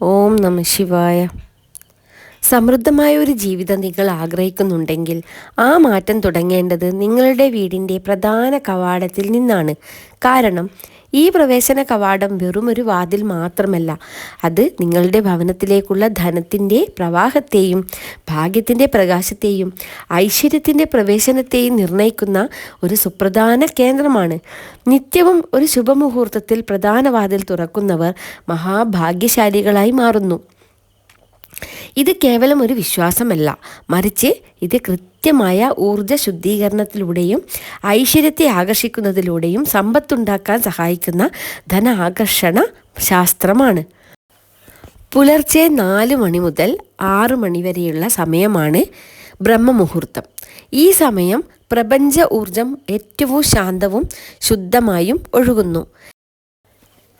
ഓം നമ ശിവായ. സമൃദ്ധമായ ഒരു ജീവിതം നിങ്ങൾ ആഗ്രഹിക്കുന്നുണ്ടെങ്കിൽ ആ മാറ്റം തുടങ്ങേണ്ടത് നിങ്ങളുടെ വീടിന്റെ പ്രധാന കവാടത്തിൽ നിന്നാണ്. കാരണം ഈ പ്രവേശന കവാടം വെറും ഒരു വാതിൽ മാത്രമല്ല. അത് നിങ്ങളുടെ ഭവനത്തിലേക്കുള്ള ധനത്തിന്റെ പ്രവാഹത്തെയും ഭാഗ്യത്തിന്റെ പ്രകാശത്തെയും ഐശ്വര്യത്തിന്റെ പ്രവേശനത്തെയും നിർണയിക്കുന്ന ഒരു സുപ്രധാന കേന്ദ്രമാണ്. നിത്യവും ഒരു ശുഭമുഹൂർത്തത്തിൽ പ്രധാന വാതിൽ തുറക്കുന്നവർ മഹാഭാഗ്യശാലികളായി മാറുന്നു. ഇത് കേവലം ഒരു വിശ്വാസമല്ല. മറിച്ച് ഇത് കൃത്യമായ ഊർജ ശുദ്ധീകരണത്തിലൂടെയും ഐശ്വര്യത്തെ ആകർഷിക്കുന്നതിലൂടെയും സമ്പത്തുണ്ടാക്കാൻ സഹായിക്കുന്ന ധന ആകർഷണ ശാസ്ത്രമാണ്. പുലർച്ചെ നാല് മണി മുതൽ ആറ് മണി വരെയുള്ള സമയമാണ് ബ്രഹ്മമുഹൂർത്തം. ഈ സമയം പ്രപഞ്ച ഊർജം ഏറ്റവും ശാന്തവും ശുദ്ധമായും ഒഴുകുന്നു.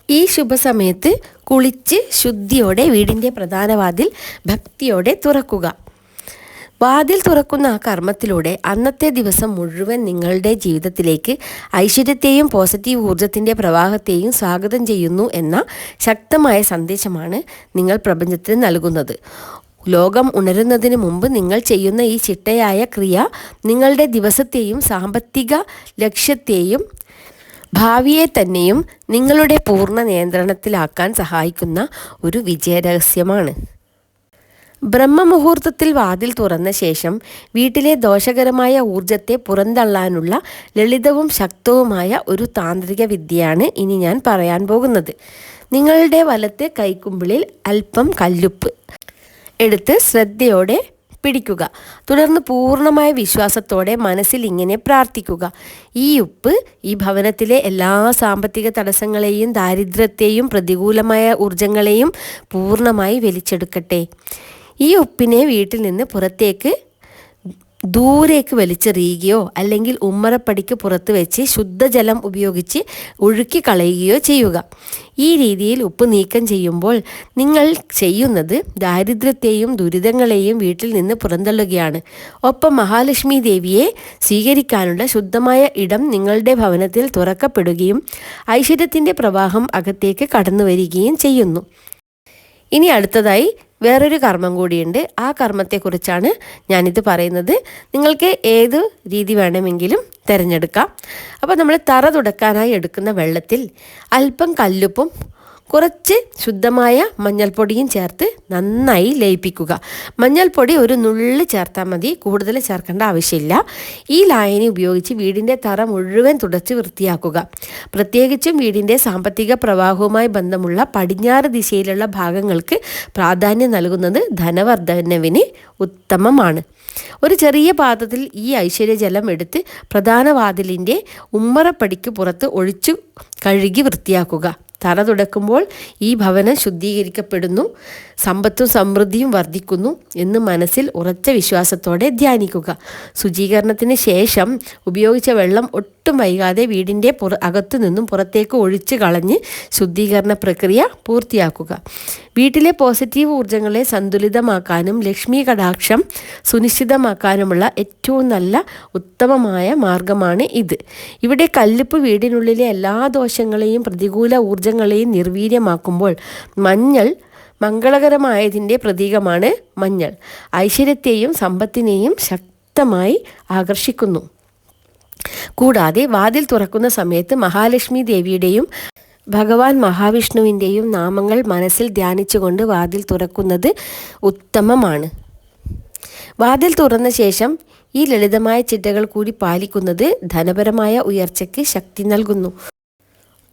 ഈ ശുഭസമയത്ത് കുളിച്ച് ശുദ്ധിയോടെ വീടിന്റെ പ്രധാന വാതിൽ ഭക്തിയോടെ തുറക്കുക. വാതിൽ തുറക്കുന്ന ആ കർമ്മത്തിലൂടെ അന്നത്തെ ദിവസം മുഴുവൻ നിങ്ങളുടെ ജീവിതത്തിലേക്ക് ഐശ്വര്യത്തെയും പോസിറ്റീവ് ഊർജത്തിന്റെ പ്രവാഹത്തെയും സ്വാഗതം ചെയ്യുന്നു എന്ന ശക്തമായ സന്ദേശമാണ് നിങ്ങൾ പ്രപഞ്ചത്തിന് നൽകുന്നത്. ലോകം ഉണരുന്നതിന് മുമ്പ് നിങ്ങൾ ചെയ്യുന്ന ഈ ചിട്ടയായ ക്രിയ നിങ്ങളുടെ ദിവസത്തെയും സാമ്പത്തിക ലക്ഷ്യത്തെയും ഭാവിയെ തന്നെയും നിങ്ങളുടെ പൂർണ നിയന്ത്രണത്തിലാക്കാൻ സഹായിക്കുന്ന ഒരു വിജയരഹസ്യമാണ്. ബ്രഹ്മമുഹൂർത്തത്തിൽ വാതിൽ തുറന്ന ശേഷം വീട്ടിലെ ദോഷകരമായ ഊർജത്തെ പുറന്തള്ളാനുള്ള ലളിതവും ശക്തവുമായ ഒരു താന്ത്രിക വിദ്യയാണ് ഇനി ഞാൻ പറയാൻ പോകുന്നത്. നിങ്ങളുടെ വലത്തെ കൈക്കുമ്പിളിൽ അല്പം കല്ലുപ്പ്. എടുത്ത് ശ്രദ്ധയോടെ പിടിക്കുക. തുടർന്ന് പൂർണമായ വിശ്വാസത്തോടെ മനസ്സിൽ ഇങ്ങനെ പ്രാർത്ഥിക്കുക. ഈ ഉപ്പ് ഈ ഭവനത്തിലെ എല്ലാ സാമ്പത്തിക തടസ്സങ്ങളെയും ദാരിദ്ര്യത്തെയും പ്രതികൂലമായ ഊർജങ്ങളെയും പൂർണമായി വലിച്ചെടുക്കട്ടെ. ഈ ഉപ്പിനെ വീട്ടിൽ നിന്ന് പുറത്തേക്ക് ദൂരേക്ക് വലിച്ചെറിയുകയോ അല്ലെങ്കിൽ ഉമ്മറപ്പടിക്ക് പുറത്ത് വെച്ച് ശുദ്ധജലം ഉപയോഗിച്ച് ഒഴുക്കി കളയുകയോ ചെയ്യുക. ഈ രീതിയിൽ ഉപ്പ് നീക്കം ചെയ്യുമ്പോൾ നിങ്ങൾ ചെയ്യുന്നത് ദാരിദ്ര്യത്തെയും ദുരിതങ്ങളെയും വീട്ടിൽ നിന്ന് പുറന്തള്ളുകയാണ്. ഒപ്പം മഹാലക്ഷ്മി ദേവിയെ സ്വീകരിക്കാനുള്ള ശുദ്ധമായ ഇടം നിങ്ങളുടെ ഭവനത്തിൽ തുറക്കപ്പെടുകയും ഐശ്വര്യത്തിന്റെ പ്രവാഹം അകത്തേക്ക് കടന്നു വരികയും ചെയ്യുന്നു. ഇനി അടുത്തതായി വേറൊരു കർമ്മം കൂടിയുണ്ട്. ആ കർമ്മത്തെക്കുറിച്ചാണ് ഞാനിത് പറയുന്നത്. നിങ്ങൾക്ക് ഏത് രീതി വേണമെങ്കിലും തിരഞ്ഞെടുക്കാം. അപ്പോൾ നമ്മൾ തറ തുടക്കാനായി എടുക്കുന്ന വെള്ളത്തിൽ അല്പം കല്ലുപ്പും കുറച്ച് ശുദ്ധമായ മഞ്ഞൾപ്പൊടിയും ചേർത്ത് നന്നായി ലയിപ്പിക്കുക. മഞ്ഞൾപ്പൊടി ഒരു നുള്ളി ചേർത്താൽ മതി. കൂടുതൽ ചേർക്കേണ്ട ആവശ്യമില്ല. ഈ ലായനി ഉപയോഗിച്ച് വീടിന്റെ തറ മുഴുവൻ തുടച്ച് വൃത്തിയാക്കുക. പ്രത്യേകിച്ചും വീടിന്റെ സാമ്പത്തിക പ്രവാഹവുമായി ബന്ധമുള്ള പടിഞ്ഞാറ് ദിശയിലുള്ള ഭാഗങ്ങൾക്ക് പ്രാധാന്യം നൽകുന്നത് ധനവർദ്ധനവിന് ഉത്തമമാണ്. ഒരു ചെറിയ പാത്രത്തിൽ ഈ ഐശ്വര്യജലം എടുത്ത് പ്രധാന വാതിലിന്റെ ഉമ്മറപ്പടിക്ക് പുറത്ത് ഒഴിച്ചു കഴുകി വൃത്തിയാക്കുക. തറ തുടക്കുമ്പോൾ ഈ ഭവനം ശുദ്ധീകരിക്കപ്പെടുന്നു സമ്പത്തും സമൃദ്ധിയും വർദ്ധിക്കുന്നു എന്ന് മനസ്സിൽ ഉറച്ച വിശ്വാസത്തോടെ ധ്യാനിക്കുക. ശുചീകരണത്തിന് ശേഷം ഉപയോഗിച്ച വെള്ളം ഒട്ടും വൈകാതെ വീടിന്റെ പുറ അകത്തു നിന്നും പുറത്തേക്ക് ഒഴിച്ചു കളഞ്ഞ് ശുദ്ധീകരണ പ്രക്രിയ പൂർത്തിയാക്കുക. വീട്ടിലെ പോസിറ്റീവ് ഊർജങ്ങളെ സന്തുലിതമാക്കാനും ലക്ഷ്മി കടാക്ഷം സുനിശ്ചിതമാക്കാനുമുള്ള ഏറ്റവും നല്ല ഉത്തമമായ മാർഗമാണ് ഇത്. ഇവിടെ കല്ലുപ്പ് വീടിനുള്ളിലെ എല്ലാ ദോഷങ്ങളെയും പ്രതികൂല ഊർജങ്ങളെയും നിർവീര്യമാക്കുമ്പോൾ മഞ്ഞൾ മംഗളകരമായതിന്റെ പ്രതീകമാണ് മഞ്ഞൾ. ഐശ്വര്യത്തെയും സമ്പത്തിനെയും ശക്തമായി ആകർഷിക്കുന്നു. കൂടാതെ വാതിൽ തുറക്കുന്ന സമയത്ത് മഹാലക്ഷ്മി ദേവിയുടെയും ഭഗവാൻ മഹാവിഷ്ണുവിന്റെയും നാമങ്ങൾ മനസ്സിൽ ധ്യാനിച്ചുകൊണ്ട് വാതിൽ തുറക്കുന്നത് ഉത്തമമാണ്. വാതിൽ തുറന്ന ശേഷം ഈ ലളിതമായ ചിട്ടകൾ കൂടി പാലിക്കുന്നത് ധനപരമായ ഉയർച്ചയ്ക്ക് ശക്തി നൽകുന്നു.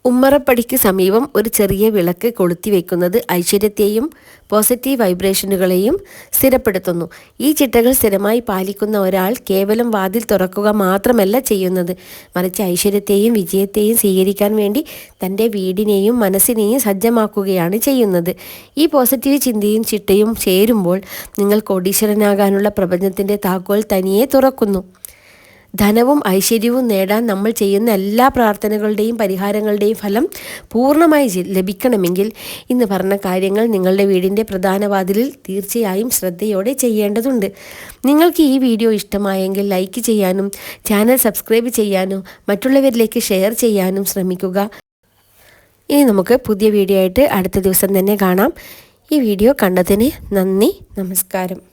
ഉമ്മറപ്പടിക്ക് സമീപം ഒരു ചെറിയ വിളക്ക് കൊളുത്തി വെക്കുന്നത് ഐശ്വര്യത്തെയും പോസിറ്റീവ് വൈബ്രേഷനുകളെയും സ്ഥിരപ്പെടുത്തുന്നു. ഈ ചിട്ടകൾ സ്ഥിരമായി പാലിക്കുന്ന ഒരാൾ കേവലം വാതിൽ തുറക്കുക മാത്രമല്ല ചെയ്യുന്നത്. മറിച്ച് ഐശ്വര്യത്തെയും വിജയത്തെയും സ്വീകരിക്കാൻ വേണ്ടി തന്റെ വീടിനെയും മനസ്സിനെയും സജ്ജമാക്കുകയാണ് ചെയ്യുന്നത്. ഈ പോസിറ്റീവ് ചിന്തയും ചിട്ടയും ചേരുമ്പോൾ നിങ്ങൾ കോടീശ്വരനാകാനുള്ള പ്രപഞ്ചത്തിന്റെ താക്കോൽ തനിയെ തുറക്കുന്നു. ധനവും ഐശ്വര്യവും നേടാൻ നമ്മൾ ചെയ്യുന്ന എല്ലാ പ്രാർത്ഥനകളുടെയും പരിഹാരങ്ങളുടെയും ഫലം പൂർണമായി ലഭിക്കണമെങ്കിൽ ഇന്ന് പറഞ്ഞ കാര്യങ്ങൾ നിങ്ങളുടെ വീടിന്റെ പ്രധാന വാതിലിൽ തീർച്ചയായും ശ്രദ്ധയോടെ ചെയ്യേണ്ടതുണ്ട്. നിങ്ങൾക്ക് ഈ വീഡിയോ ഇഷ്ടമായെങ്കിൽ ലൈക്ക് ചെയ്യാനും ചാനൽ സബ്സ്ക്രൈബ് ചെയ്യാനും മറ്റുള്ളവരിലേക്ക് ഷെയർ ചെയ്യാനും ശ്രമിക്കുക. ഇനി നമുക്ക് പുതിയ വീഡിയോ ആയിട്ട് അടുത്ത ദിവസം തന്നെ കാണാം. ഈ വീഡിയോ കണ്ടതിന് നന്ദി നമസ്കാരം.